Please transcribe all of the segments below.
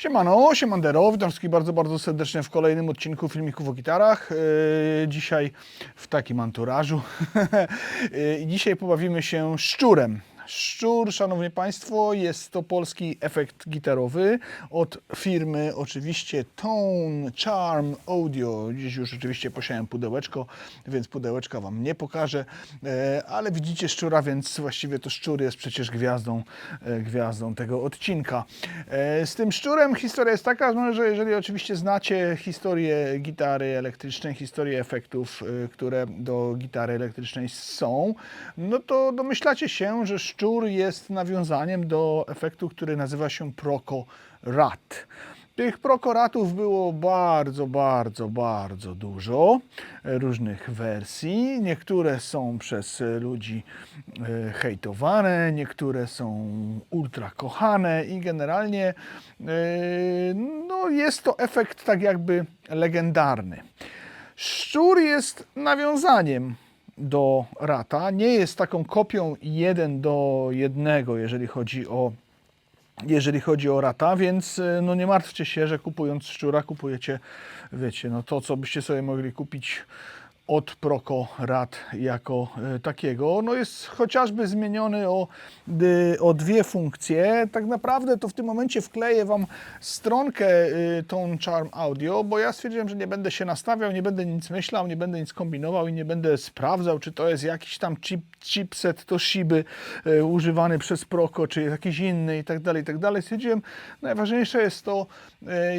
Siemano, siemandero, witam wszystkich bardzo, bardzo serdecznie w kolejnym odcinku filmików o gitarach. Yy, dzisiaj w takim anturażu. Yy, dzisiaj pobawimy się szczurem. Szczur, szanowni państwo, jest to polski efekt gitarowy od firmy oczywiście Tone Charm Audio. Dziś już oczywiście posiałem pudełeczko, więc pudełeczka wam nie pokażę, e, ale widzicie szczura, więc właściwie to szczur jest przecież gwiazdą, e, gwiazdą tego odcinka. E, Z tym szczurem historia jest taka, no, że jeżeli oczywiście znacie historię gitary elektrycznej, historię efektów, które do gitary elektrycznej są, no to domyślacie się, że szczur jest nawiązaniem do efektu, który nazywa się Proco Rat. Tych prokoratów było bardzo, bardzo, bardzo dużo e, różnych wersji. Niektóre są przez ludzi e, hejtowane, niektóre są ultra kochane i generalnie e, no, jest to efekt tak jakby legendarny. Szczur jest nawiązaniem do rata, nie jest taką kopią jeden do jednego, jeżeli chodzi o jeżeli chodzi o rata, więc y, no nie martwcie się, że kupując szczura kupujecie, wiecie, no to co byście sobie mogli kupić od Proco Rat jako y, takiego. No jest chociażby zmieniony o, dy, o dwie funkcje. Tak naprawdę to w tym momencie wkleję Wam stronkę y, tą Charm Audio, bo ja stwierdziłem, że nie będę się nastawiał, nie będę nic myślał, nie będę nic kombinował i nie będę sprawdzał, czy to jest jakiś tam chip, chipset Toshiby używany przez Proco, czy jakiś inny i tak dalej, i tak dalej. Stwierdziłem, najważniejsze jest to,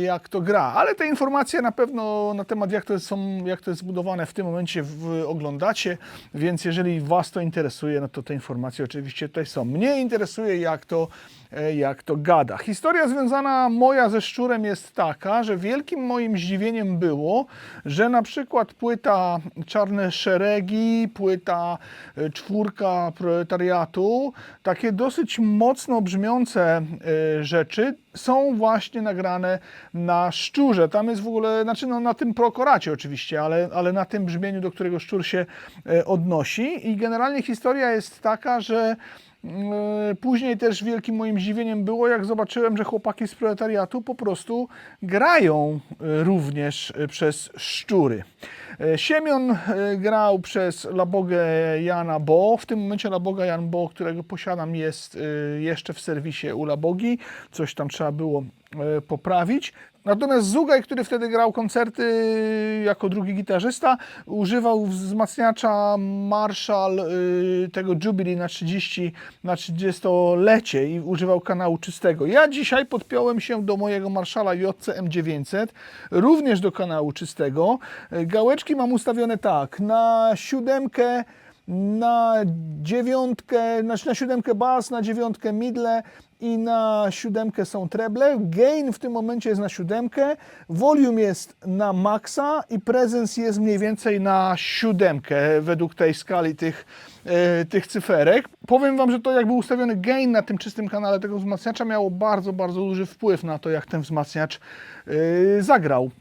jak to gra, ale te informacje na pewno na temat, jak to, są, jak to jest zbudowane w tym momencie w, oglądacie, więc jeżeli Was to interesuje, no to te informacje oczywiście tutaj są. Mnie interesuje, jak to, e, jak to gada. Historia związana moja ze szczurem jest taka, że wielkim moim zdziwieniem było, że na przykład płyta Czarne Szeregi, płyta e, Czwórka Proletariatu, takie dosyć mocno brzmiące e, rzeczy są właśnie nagrane na szczurze. Tam jest w ogóle, znaczy no, na tym prokoracie oczywiście, ale, ale na tym brzmieniu, do którego szczur się e, odnosi. I generalnie historia jest taka, że Później też wielkim moim zdziwieniem było, jak zobaczyłem, że chłopaki z proletariatu po prostu grają e, również e, przez szczury. E, Siemion e, grał przez Labogę Jana Bo. W tym momencie Laboga Jan Bo, którego posiadam, jest e, jeszcze w serwisie u Labogi. Coś tam trzeba było e, poprawić. Natomiast Zugaj, który wtedy grał koncerty jako drugi gitarzysta, używał wzmacniacza Marshall y, tego Jubilee na 30 na 30-lecie i używał kanału czystego. Ja dzisiaj podpiąłem się do mojego Marshalla JC M900, również do kanału czystego. Gałeczki mam ustawione tak, na siódemkę na dziewiątkę, znaczy na siódemkę bas, na dziewiątkę midle i na siódemkę są treble. Gain w tym momencie jest na siódemkę, volume jest na maksa i presence jest mniej więcej na siódemkę według tej skali tych, e, tych cyferek. Powiem Wam, że to jakby ustawiony gain na tym czystym kanale tego wzmacniacza miało bardzo, bardzo duży wpływ na to, jak ten wzmacniacz e, zagrał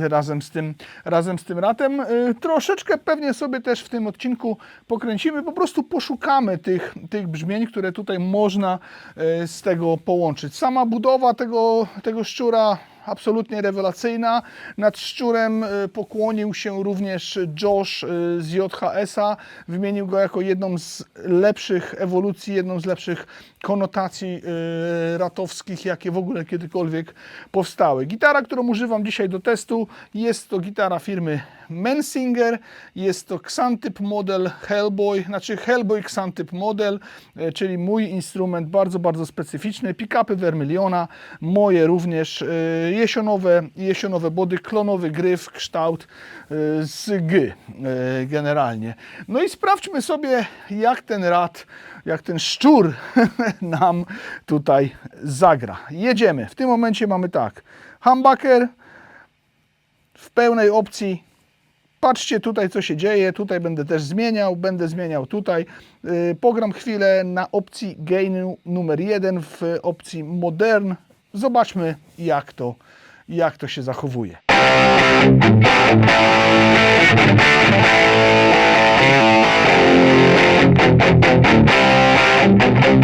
e, razem z tym, razem z tym ratem. E, troszeczkę pewnie sobie też w tym odcinku pokręcimy, po prostu poszukamy tych, tych brzmień, które tutaj można e, z tego połączyć. Sama budowa tego, tego szczura absolutnie rewelacyjna. Nad szczurem e, pokłonił się również Josh e, z JHS-a. Wymienił go jako jedną z lepszych ewolucji, jedną z lepszych konotacji e, ratowskich, jakie w ogóle kiedykolwiek powstały. Gitara, którą używam dzisiaj do testu, jest to gitara firmy Mensinger. Jest to Xantyp model Hellboy, znaczy Hellboy Xantyp model, e, czyli mój instrument bardzo, bardzo specyficzny. Pick-upy Vermiliona, moje również e, jesionowe, jesionowe body, klonowy gryf, kształt z G generalnie. No i sprawdźmy sobie, jak ten rad, jak ten szczur nam tutaj zagra. Jedziemy. W tym momencie mamy tak, humbucker w pełnej opcji Patrzcie tutaj, co się dzieje. Tutaj będę też zmieniał, będę zmieniał tutaj. Yy, Pogram chwilę na opcji gain numer 1 w opcji modern. Zobaczmy, jak to, jak to się zachowuje.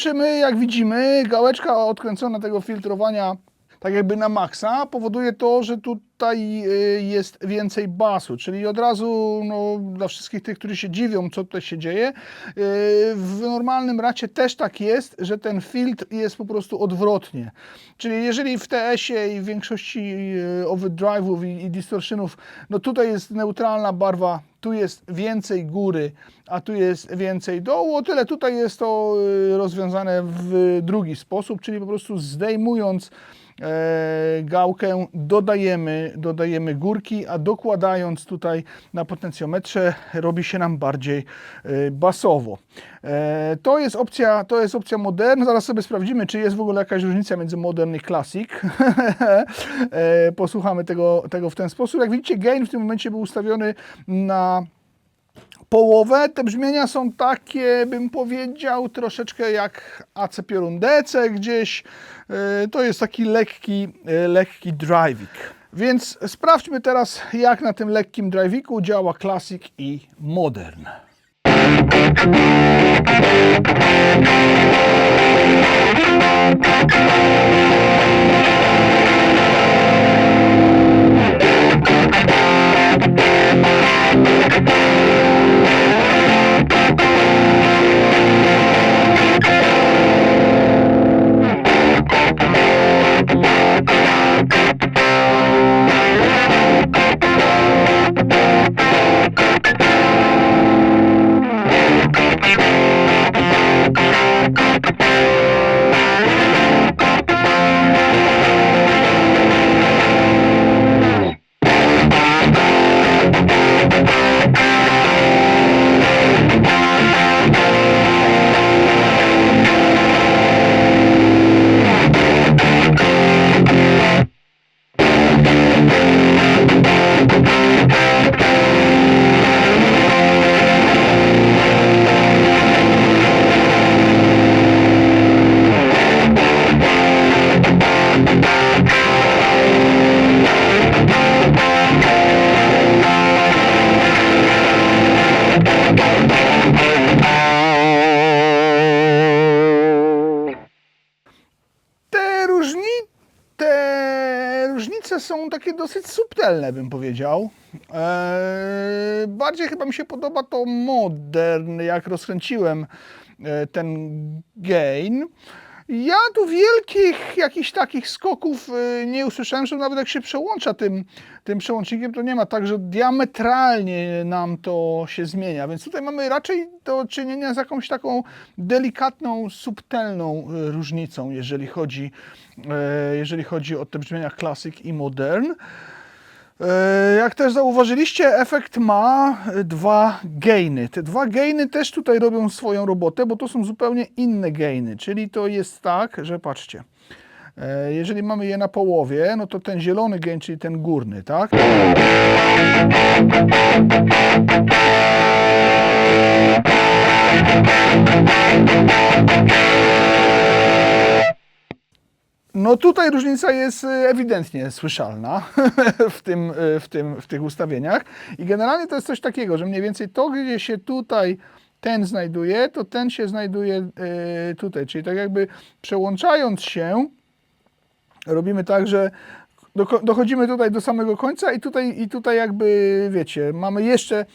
słyszymy, jak widzimy, gałeczka odkręcona tego filtrowania tak jakby na maksa powoduje to, że tutaj y, jest więcej basu, czyli od razu no, dla wszystkich tych, którzy się dziwią, co tutaj się dzieje, y, w normalnym racie też tak jest, że ten filtr jest po prostu odwrotnie. Czyli jeżeli w TS-ie i w większości y, overdrive'ów i, i distortionów, no tutaj jest neutralna barwa, tu jest więcej góry, a tu jest więcej dołu, o tyle tutaj jest to rozwiązane w drugi sposób, czyli po prostu zdejmując gałkę dodajemy, dodajemy górki, a dokładając tutaj na potencjometrze robi się nam bardziej e, basowo. E, to jest opcja, to jest opcja modern. Zaraz sobie sprawdzimy, czy jest w ogóle jakaś różnica między modern i classic. E, Posłuchamy tego, tego w ten sposób. Jak widzicie, gain w tym momencie był ustawiony na połowę. Te brzmienia są takie, bym powiedział, troszeczkę jak AC Piorun DC gdzieś. E, To jest taki lekki, e, lekki driving. Więc sprawdźmy teraz, jak na tym lekkim driviku działa Classic i Modern. Takie dosyć subtelne, bym powiedział. Eee, bardziej chyba mi się podoba to modern, jak rozkręciłem e, ten gain. Ja tu wielkich jakichś takich skoków e, nie usłyszałem, że nawet jak się przełącza tym, tym przełącznikiem, to nie ma tak, że diametralnie nam to się zmienia. Więc tutaj mamy raczej do czynienia z jakąś taką delikatną, subtelną e, różnicą, jeżeli chodzi, jeżeli chodzi o te brzmienia classic i modern. E, Jak też zauważyliście, efekt ma e, dwa gainy. Te dwa gainy też tutaj robią swoją robotę, bo to są zupełnie inne gainy. Czyli to jest tak, że patrzcie, e, jeżeli mamy je na połowie, no to ten zielony gain, czyli ten górny, tak? No tutaj różnica jest y, ewidentnie słyszalna w, tym, y, w, tym, w tych ustawieniach. I generalnie to jest coś takiego, że mniej więcej to, gdzie się tutaj ten znajduje, to ten się znajduje y, tutaj, czyli tak jakby przełączając się robimy tak, że dochodzimy tutaj do samego końca i tutaj, i tutaj jakby, wiecie, mamy jeszcze,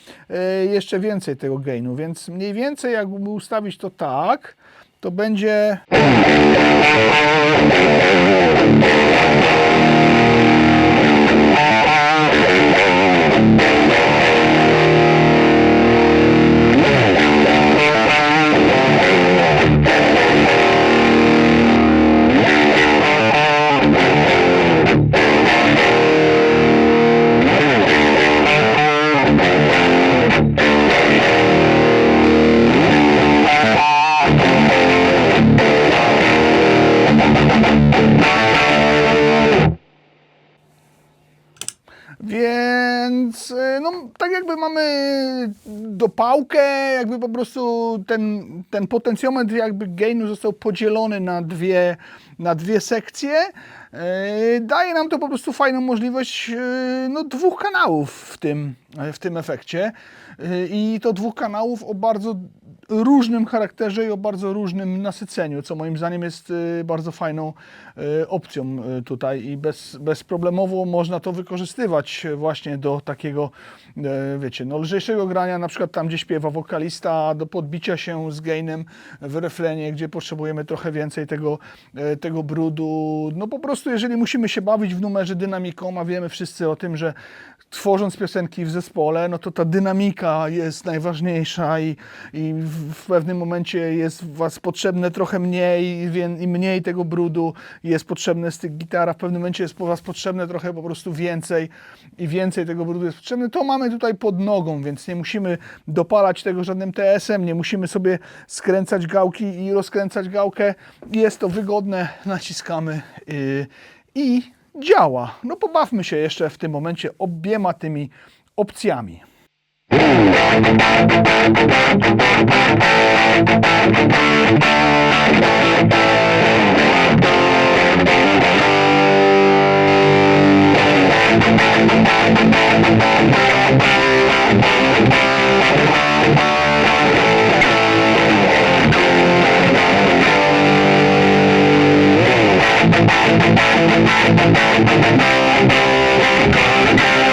jeszcze więcej tego gainu, więc mniej więcej jakby ustawić to tak, to będzie... dopałkę, jakby po prostu ten, ten potencjometr jakby gainu został podzielony na dwie, na dwie sekcje. Y, Daje nam to po prostu fajną możliwość y, no, dwóch kanałów w tym, w tym efekcie. Y, I to dwóch kanałów o bardzo różnym charakterze i o bardzo różnym nasyceniu, co moim zdaniem jest y, bardzo fajną y, opcją y, tutaj i bez, bezproblemowo można to wykorzystywać właśnie do takiego, wiecie, no lżejszego grania, na przykład tam, gdzie śpiewa wokalista, do podbicia się z gainem w refrenie, gdzie potrzebujemy trochę więcej tego, tego brudu. No po prostu, jeżeli musimy się bawić w numerze dynamiką, a wiemy wszyscy o tym, że tworząc piosenki w zespole, no to ta dynamika jest najważniejsza i, i w pewnym momencie jest Was potrzebne trochę mniej i mniej tego brudu jest potrzebne z tych gitar, a w pewnym momencie jest po Was potrzebne trochę po prostu więcej i więcej tego brudu jest potrzebne. To mamy tutaj pod nogą, więc nie musimy dopalać tego żadnym TS-em, nie musimy sobie skręcać gałki i rozkręcać gałkę. Jest to wygodne, naciskamy yy, i działa. No pobawmy się jeszcze w tym momencie obiema tymi opcjami. Thank you.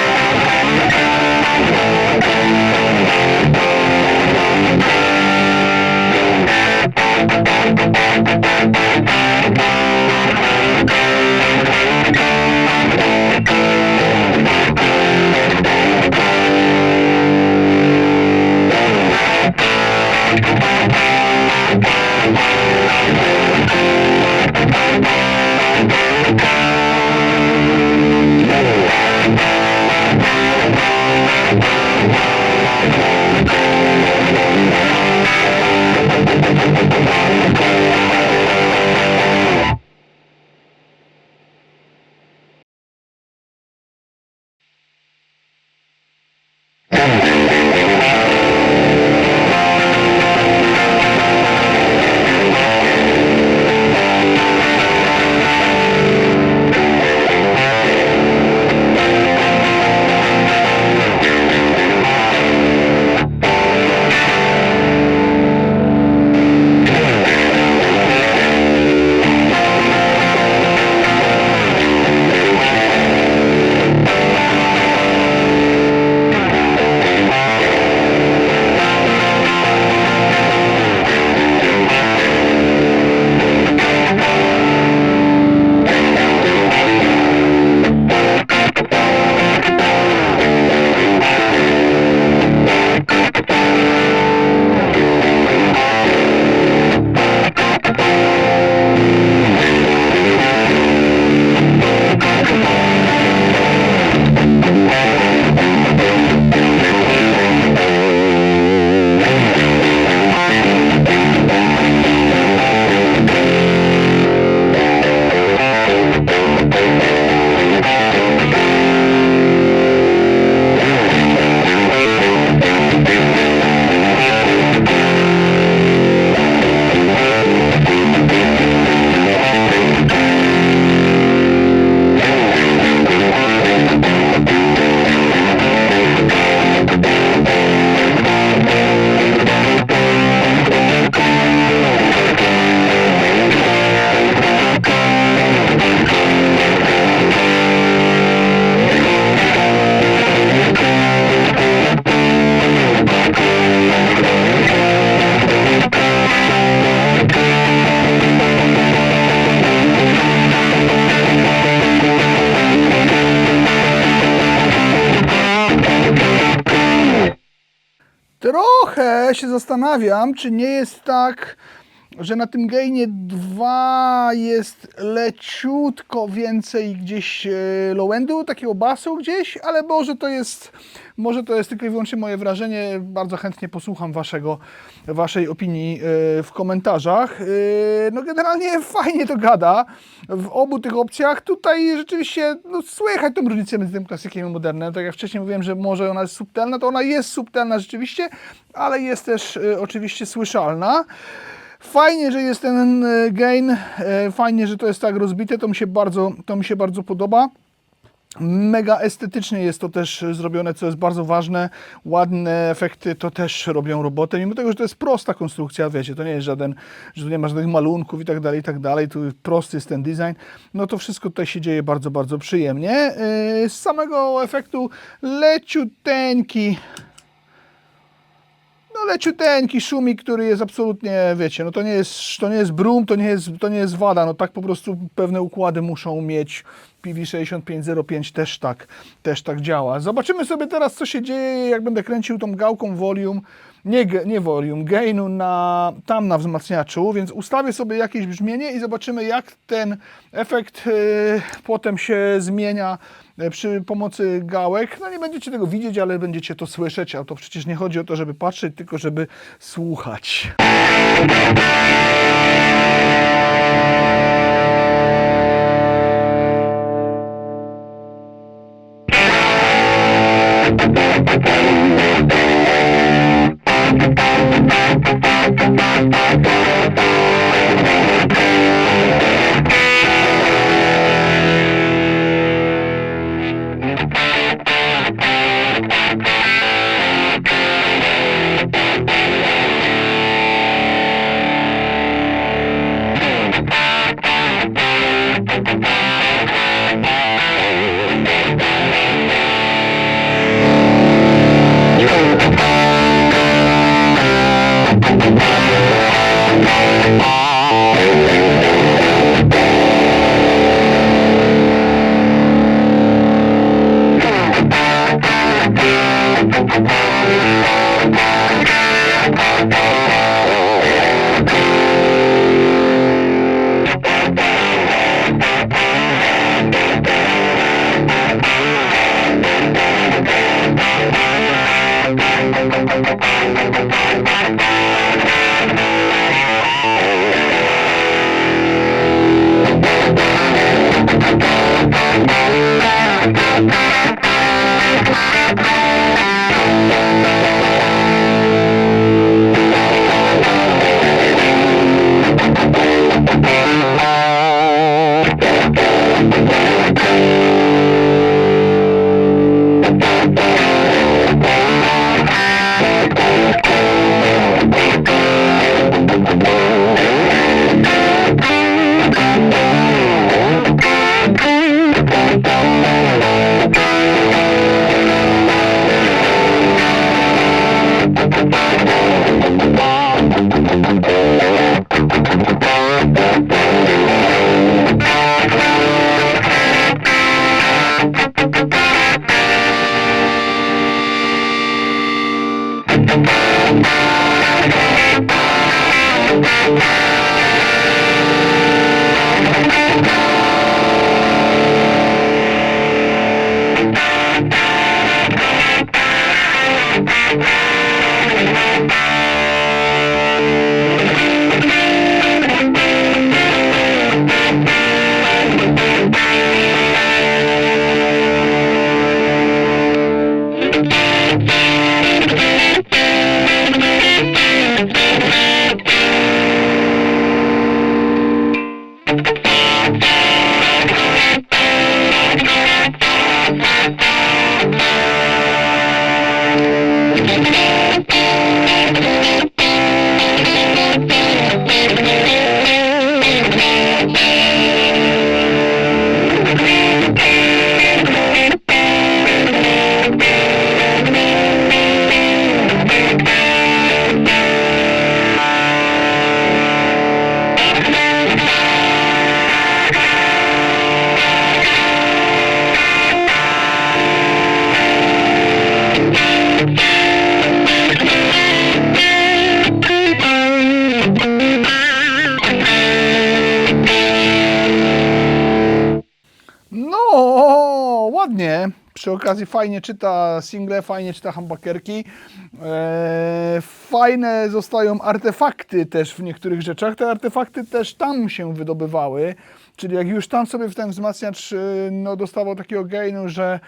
Trochę się zastanawiam, czy nie jest tak że na tym gainie 2 jest leciutko więcej gdzieś e, low-endu, takiego basu gdzieś, ale może to jest, może to jest tylko i wyłącznie moje wrażenie. Bardzo chętnie posłucham waszego, waszej opinii e, w komentarzach. E, No generalnie fajnie to gada w obu tych opcjach. Tutaj rzeczywiście no, słychać tą różnicę między tym klasykiem i modernem. Tak jak wcześniej mówiłem, że może ona jest subtelna, to ona jest subtelna rzeczywiście, ale jest też oczywiście słyszalna. Fajnie, że jest ten e, gain, e, fajnie, że to jest tak rozbite, to mi się bardzo, to mi się bardzo podoba. Mega estetycznie jest to też zrobione, co jest bardzo ważne. Ładne efekty to też robią robotę, mimo tego, że to jest prosta konstrukcja, wiecie, to nie jest żaden, że tu nie ma żadnych malunków i tak dalej, i tak dalej, tu prosty jest ten design, no to wszystko tutaj się dzieje bardzo, bardzo przyjemnie. Yy, Z samego efektu leciuteńki, no leciuteńki szumik, który jest absolutnie, wiecie, no to nie jest, to nie jest brum, to nie jest, to nie jest wada, no tak po prostu pewne układy muszą mieć. PV6505 też tak, też tak działa. Zobaczymy sobie teraz, co się dzieje, jak będę kręcił tą gałką volume, nie, nie volume, gainu na, tam na wzmacniaczu, więc ustawię sobie jakieś brzmienie i zobaczymy, jak ten efekt yy, potem się zmienia E, przy pomocy gałek. No nie będziecie tego widzieć, ale będziecie to słyszeć, a to przecież nie chodzi o to, żeby patrzeć, tylko żeby słuchać. No, ładnie. Przy okazji fajnie czyta single, fajnie czyta humbuckerki. Eee, fajne zostają artefakty też w niektórych rzeczach. Te artefakty też tam się wydobywały. Czyli jak już tam sobie w ten wzmacniacz y, no, dostawał takiego gainu, że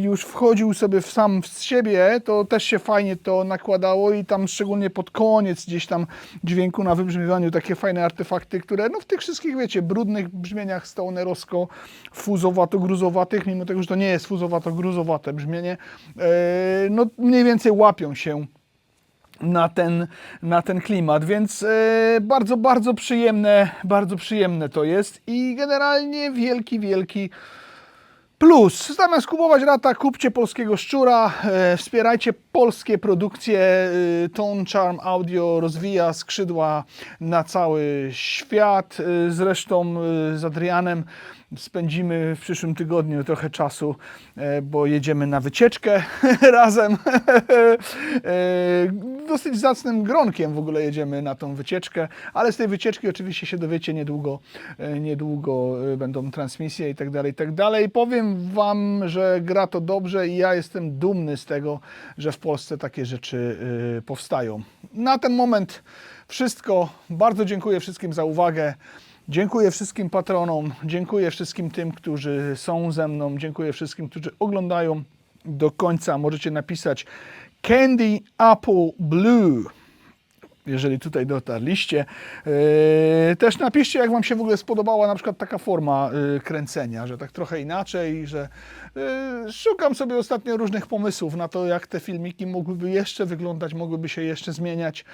już wchodził sobie w sam z siebie, to też się fajnie to nakładało i tam szczególnie pod koniec gdzieś tam dźwięku na wybrzmiewaniu takie fajne artefakty, które no w tych wszystkich, wiecie, brudnych brzmieniach stonerowsko fuzowato-gruzowatych, mimo tego, że to nie jest fuzowato-gruzowate brzmienie, e, no mniej więcej łapią się na ten, na ten klimat, więc e, bardzo, bardzo przyjemne, bardzo przyjemne to jest i generalnie wielki, wielki plus. Zamiast kupować rata, kupcie polskiego szczura, e, wspierajcie polskie produkcje. E, Tone Charm Audio rozwija skrzydła na cały świat. E, zresztą e, z Adrianem spędzimy w przyszłym tygodniu trochę czasu, e, bo jedziemy na wycieczkę razem. E, Dosyć zacnym gronkiem w ogóle jedziemy na tą wycieczkę, ale z tej wycieczki oczywiście się dowiecie niedługo, e, niedługo e, będą transmisje i tak dalej, i tak dalej. Powiem Wam, że gra to dobrze i ja jestem dumny z tego, że w Polsce takie rzeczy e, powstają. Na ten moment wszystko. Bardzo dziękuję wszystkim za uwagę. Dziękuję wszystkim patronom, dziękuję wszystkim tym, którzy są ze mną, dziękuję wszystkim, którzy oglądają do końca. Możecie napisać Candy Apple Blue, jeżeli tutaj dotarliście. Yy, Też napiszcie, jak Wam się w ogóle spodobała na przykład taka forma yy, kręcenia, że tak trochę inaczej, że yy, szukam sobie ostatnio różnych pomysłów na to, jak te filmiki mogłyby jeszcze wyglądać, mogłyby się jeszcze zmieniać.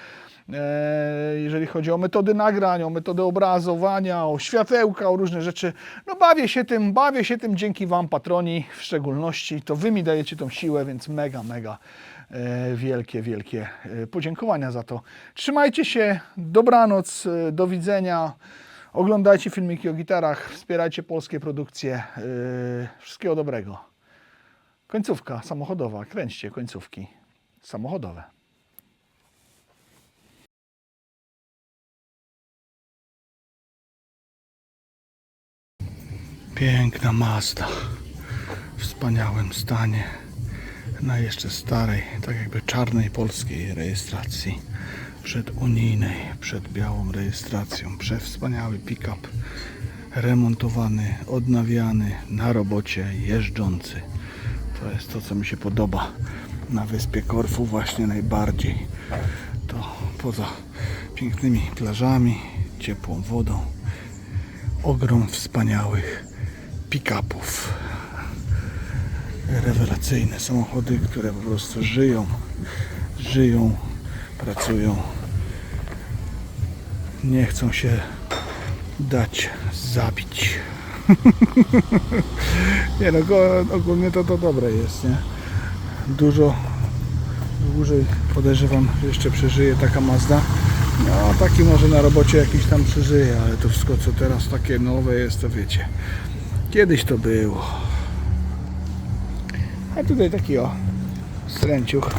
E, jeżeli chodzi o metody nagrań, o metody obrazowania, o światełka, o różne rzeczy. No bawię się tym, bawię się tym dzięki Wam, patroni w szczególności. To Wy mi dajecie tą siłę, więc mega, mega e, wielkie, wielkie e, podziękowania za to. Trzymajcie się, dobranoc, e, do widzenia. Oglądajcie filmiki o gitarach, wspierajcie polskie produkcje. E, Wszystkiego dobrego. Końcówka samochodowa, kręćcie końcówki samochodowe. Piękna Mazda w wspaniałym stanie na jeszcze starej, tak jakby czarnej polskiej rejestracji przed unijnej, przed białą rejestracją. Przewspaniały pick-up remontowany, odnawiany, na robocie, jeżdżący. To jest to, co mi się podoba na wyspie Korfu właśnie najbardziej. To poza pięknymi plażami, ciepłą wodą, ogrom wspaniałych pick-upów. Rewelacyjne samochody, które po prostu żyją, żyją, pracują. Nie chcą się dać zabić. nie no, ogólnie to to dobre jest, nie? Dużo dłużej podejrzewam, jeszcze przeżyje taka Mazda. No, taki może na robocie jakiś tam przeżyje, ale to wszystko co teraz takie nowe jest, to wiecie. Kiedyś to było. A tutaj taki o sręciuch.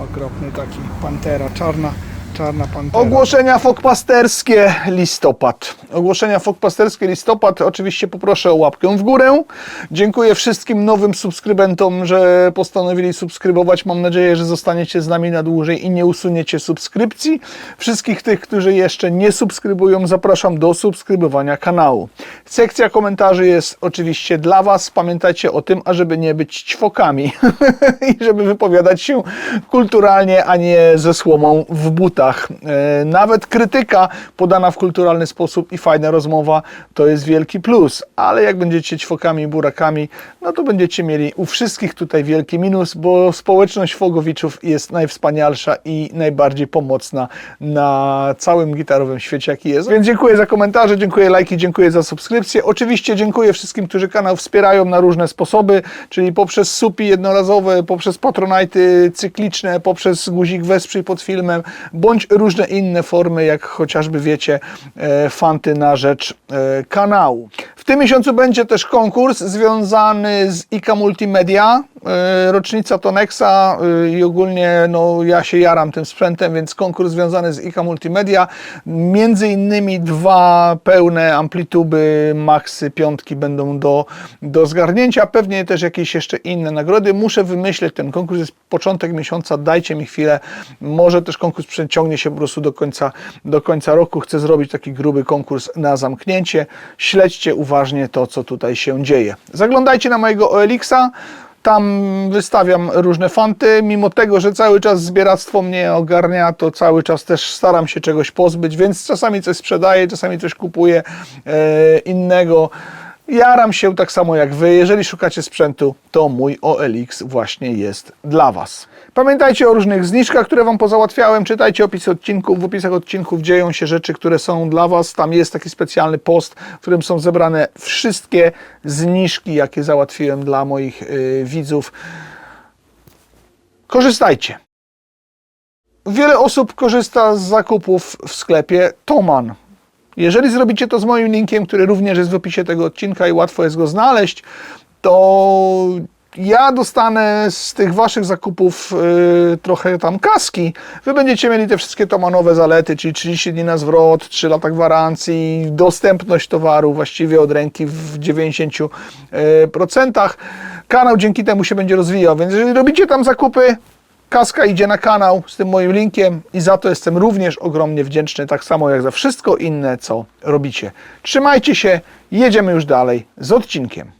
Okropny taki pantera czarna. Czarna pantera. Ogłoszenia fokpasterskie listopad. Ogłoszenia fokpasterskie listopad. Oczywiście poproszę o łapkę w górę. Dziękuję wszystkim nowym subskrybentom, że postanowili subskrybować. Mam nadzieję, że zostaniecie z nami na dłużej i nie usuniecie subskrypcji. Wszystkich tych, którzy jeszcze nie subskrybują, zapraszam do subskrybowania kanału. Sekcja komentarzy jest oczywiście dla Was. Pamiętajcie o tym, ażeby nie być ćwokami i żeby wypowiadać się kulturalnie, a nie ze słomą w butach. E, Nawet krytyka podana w kulturalny sposób i fajna rozmowa to jest wielki plus, ale jak będziecie ćwokami i burakami, no to będziecie mieli u wszystkich tutaj wielki minus, bo społeczność Fogowiczów jest najwspanialsza i najbardziej pomocna na całym gitarowym świecie, jaki jest. Więc dziękuję za komentarze, dziękuję lajki, dziękuję za subskrypcję. Oczywiście dziękuję wszystkim, którzy kanał wspierają na różne sposoby, czyli poprzez supi jednorazowe, poprzez patronajty cykliczne, poprzez guzik wesprzyj pod filmem, bądź różne inne formy, jak chociażby wiecie, e, fanty na rzecz e, kanału. W tym miesiącu będzie też konkurs związany z IKA Multimedia. E, rocznica Tonexa e, i ogólnie no, ja się jaram tym sprzętem, więc konkurs związany z IKA Multimedia. Między innymi dwa pełne amplituby Maxy piątki będą do, do zgarnięcia. Pewnie też jakieś jeszcze inne nagrody. Muszę wymyśleć, ten konkurs jest początek miesiąca, dajcie mi chwilę. Może też konkurs przeciągnie się po prostu do końca, do końca roku. Chcę zrobić taki gruby konkurs na zamknięcie. Śledźcie uważnie to, co tutaj się dzieje. Zaglądajcie na mojego OLX-a. Tam wystawiam różne fanty. Mimo tego, że cały czas zbieractwo mnie ogarnia, to cały czas też staram się czegoś pozbyć, więc czasami coś sprzedaję, czasami coś kupuję e, innego. Jaram się tak samo jak Wy. Jeżeli szukacie sprzętu, to mój OLX właśnie jest dla Was. Pamiętajcie o różnych zniżkach, które Wam pozałatwiałem. Czytajcie opisy odcinków. W opisach odcinków dzieją się rzeczy, które są dla Was. Tam jest taki specjalny post, w którym są zebrane wszystkie zniżki, jakie załatwiłem dla moich y, widzów. Korzystajcie. Wiele osób korzysta z zakupów w sklepie Toman. Jeżeli zrobicie to z moim linkiem, który również jest w opisie tego odcinka i łatwo jest go znaleźć, to ja dostanę z tych waszych zakupów y, trochę tam kaski. Wy będziecie mieli te wszystkie tomanowe zalety, czyli 30 dni na zwrot, 3 lata gwarancji, dostępność towaru właściwie od ręki w 90%. Kanał dzięki temu się będzie rozwijał, więc jeżeli robicie tam zakupy, Kaska idzie na kanał z tym moim linkiem i za to jestem również ogromnie wdzięczny, tak samo jak za wszystko inne, co robicie. Trzymajcie się, jedziemy już dalej z odcinkiem.